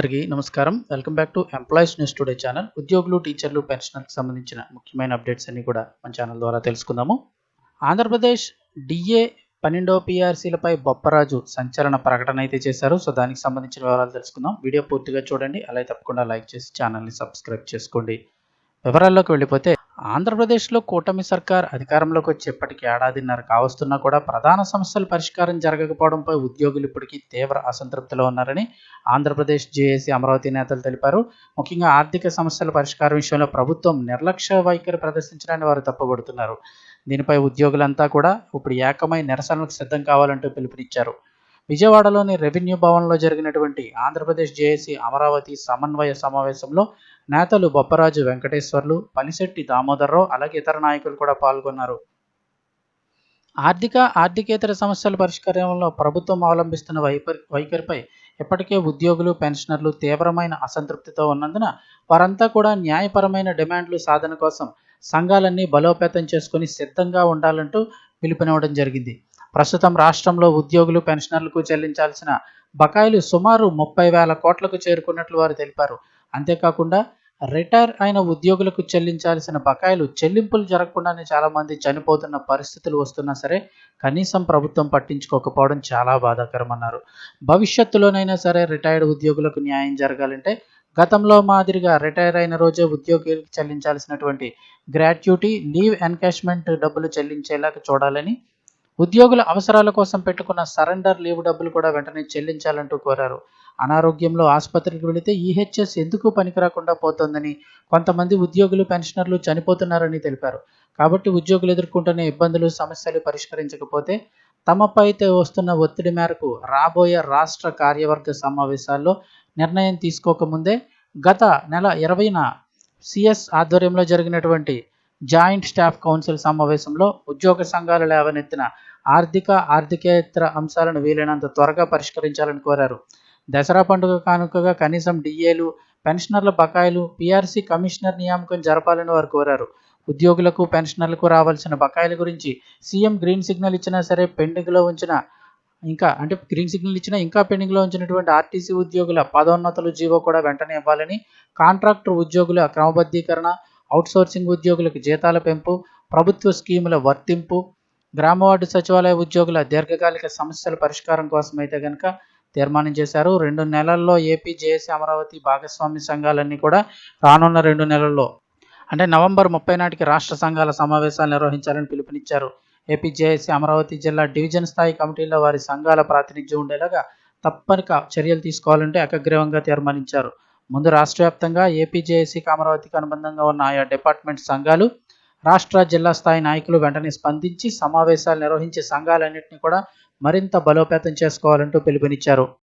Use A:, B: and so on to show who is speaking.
A: అందరికీ నమస్కారం. Welcome back to employees news today channel. ఉద్యోగులు టీచర్లు పెన్షనర్కి సంబంధించిన ముఖ్యమైన అప్డేట్స్ అన్ని కూడా మన ఛానల్ ద్వారా తెలుసుకుందాము. ఆంధ్రప్రదేశ్ డిఏ పన్నెండో పిఆర్సీలపై బొప్పరాజు సంచలన ప్రకటన అయితే చేశారు. సో దానికి సంబంధించిన వివరాలు తెలుసుకుందాం. వీడియో పూర్తిగా చూడండి. అలాగే తప్పకుండా లైక్ చేసి ఛానల్ని సబ్స్క్రైబ్ చేసుకోండి. వివరాల్లోకి వెళ్ళిపోతే ఆంధ్రప్రదేశ్లో కూటమి సర్కార్ అధికారంలోకి వచ్చేప్పటికి ఏడాదిన్నర కావస్తున్నా కూడా ప్రధాన సమస్యల పరిష్కారం జరగకపోవడంపై ఉద్యోగులు ఇప్పటికీ తీవ్ర అసంతృప్తిలో ఉన్నారని ఆంధ్రప్రదేశ్ జేఏసీ అమరావతి నేతలు తెలిపారు. ముఖ్యంగా ఆర్థిక సమస్యల పరిష్కారం విషయంలో ప్రభుత్వం నిర్లక్ష్య వైఖరి ప్రదర్శించడాన్ని వారు తప్పబడుతున్నారు. దీనిపై ఉద్యోగులంతా కూడా ఇప్పుడు ఏకమై నిరసనలకు సిద్ధం కావాలంటూ పిలుపునిచ్చారు. విజయవాడలోని రెవెన్యూ భవన్లో జరిగినటువంటి ఆంధ్రప్రదేశ్ జేఏసీ అమరావతి సమన్వయ సమావేశంలో నేతలు బొప్పరాజు వెంకటేశ్వర్లు పనిశెట్టి దామోదర్రావు అలాగే ఇతర నాయకులు కూడా పాల్గొన్నారు. ఆర్థిక ఆర్థికేతర సమస్యల పరిష్కారంలో ప్రభుత్వం అవలంబిస్తున్న వైపరి వైఖరిపై ఇప్పటికే ఉద్యోగులు పెన్షనర్లు తీవ్రమైన అసంతృప్తితో ఉన్నందున వారంతా కూడా న్యాయపరమైన డిమాండ్లు సాధన కోసం సంఘాలన్నీ బలోపేతం చేసుకుని సిద్ధంగా ఉండాలంటూ పిలుపునివ్వడం జరిగింది. ప్రస్తుతం రాష్ట్రంలో ఉద్యోగులు పెన్షనర్లకు చెల్లించాల్సిన బకాయిలు సుమారు ముప్పై వేల కోట్లకు చేరుకున్నట్లు వారు తెలిపారు. అంతేకాకుండా రిటైర్ అయిన ఉద్యోగులకు చెల్లించాల్సిన బకాయిలు చెల్లింపులు జరగకుండానే చాలామంది చనిపోతున్న పరిస్థితులు వస్తున్నా సరే కనీసం ప్రభుత్వం పట్టించుకోకపోవడం చాలా బాధాకరమన్నారు. భవిష్యత్తులోనైనా సరే రిటైర్డ్ ఉద్యోగులకు న్యాయం జరగాలంటే గతంలో మాదిరిగా రిటైర్ అయిన రోజే ఉద్యోగులకు చెల్లించాల్సినటువంటి గ్రాట్యుటీ లీవ్ ఎన్కాష్మెంట్ డబ్బులు చెల్లించేలాగా చూడాలని ఉద్యోగుల అవసరాల కోసం పెట్టుకున్న సరెండర్ లీవ్ డబ్బులు కూడా వెంటనే చెల్లించాలంటూ కోరారు. అనారోగ్యంలో ఆసుపత్రికి వెళితే ఈహెచ్ఎస్ ఎందుకు పనికిరాకుండా పోతోందని కొంతమంది ఉద్యోగులు పెన్షనర్లు చనిపోతున్నారని తెలిపారు. కాబట్టి ఉద్యోగులు ఎదుర్కొంటున్న ఇబ్బందులు సమస్యలు పరిష్కరించకపోతే తమపై వస్తున్న ఒత్తిడి మేరకు రాబోయే రాష్ట్ర కార్యవర్గ సమావేశాల్లో నిర్ణయం తీసుకోకముందే గత నెల ఇరవైన సిఎస్ ఆధ్వర్యంలో జరిగినటువంటి జాయింట్ స్టాఫ్ కౌన్సిల్ సమావేశంలో ఉద్యోగ సంఘాలు లేవనెత్తిన ఆర్థిక ఆర్థికేతర అంశాలను వీలైనంత త్వరగా పరిష్కరించాలని కోరారు. దసరా పండుగ కానుకగా కనీసం డిఏలు పెన్షనర్ల బకాయిలు పీఆర్సీ కమిషనర్ నియామకం జరపాలని వారు కోరారు. ఉద్యోగులకు పెన్షనర్లకు రావాల్సిన బకాయిల గురించి సీఎం గ్రీన్ సిగ్నల్ ఇచ్చినా సరే పెండింగ్లో ఉంచిన ఇంకా అంటే గ్రీన్ సిగ్నల్ ఇచ్చినా ఇంకా పెండింగ్లో ఉంచినటువంటి ఆర్టీసీ ఉద్యోగుల పదోన్నతులు జీవో కూడా వెంటనే ఇవ్వాలని కాంట్రాక్టర్ ఉద్యోగుల క్రమబద్ధీకరణ అవుట్సోర్సింగ్ ఉద్యోగులకు జీతాల పెంపు ప్రభుత్వ స్కీముల వర్తింపు గ్రామ వార్డు సచివాలయ ఉద్యోగుల దీర్ఘకాలిక సమస్యల పరిష్కారం కోసం అయితే కనుక తీర్మానం చేశారు. రెండు నెలల్లో ఏపీ జేఏసీ అమరావతి భాగస్వామ్య సంఘాలన్నీ కూడా రానున్న రెండు నెలల్లో అంటే నవంబర్ ముప్పై నాటికి రాష్ట్ర సంఘాల సమావేశాలు నిర్వహించాలని పిలుపునిచ్చారు. ఏపీ జేఏసీ అమరావతి జిల్లా డివిజన్ స్థాయి కమిటీల్లో వారి సంఘాల ప్రాతినిధ్యం ఉండేలాగా తప్పనిక చర్యలు తీసుకోవాలంటే ఏకగ్రీవంగా తీర్మానించారు. ముందు రాష్ట్ర వ్యాప్తంగా ఏపీజేఏసీకి అమరావతికి అనుబంధంగా ఉన్న ఆయా డిపార్ట్మెంట్ సంఘాలు రాష్ట్ర జిల్లా స్థాయి నాయకులు వెంటనే స్పందించి సమావేశాలు నిర్వహించి సంఘాలన్నింటినీ కూడా మరింత బలోపేతం చేసుకోవాలంటూ పిలుపునిచ్చారు.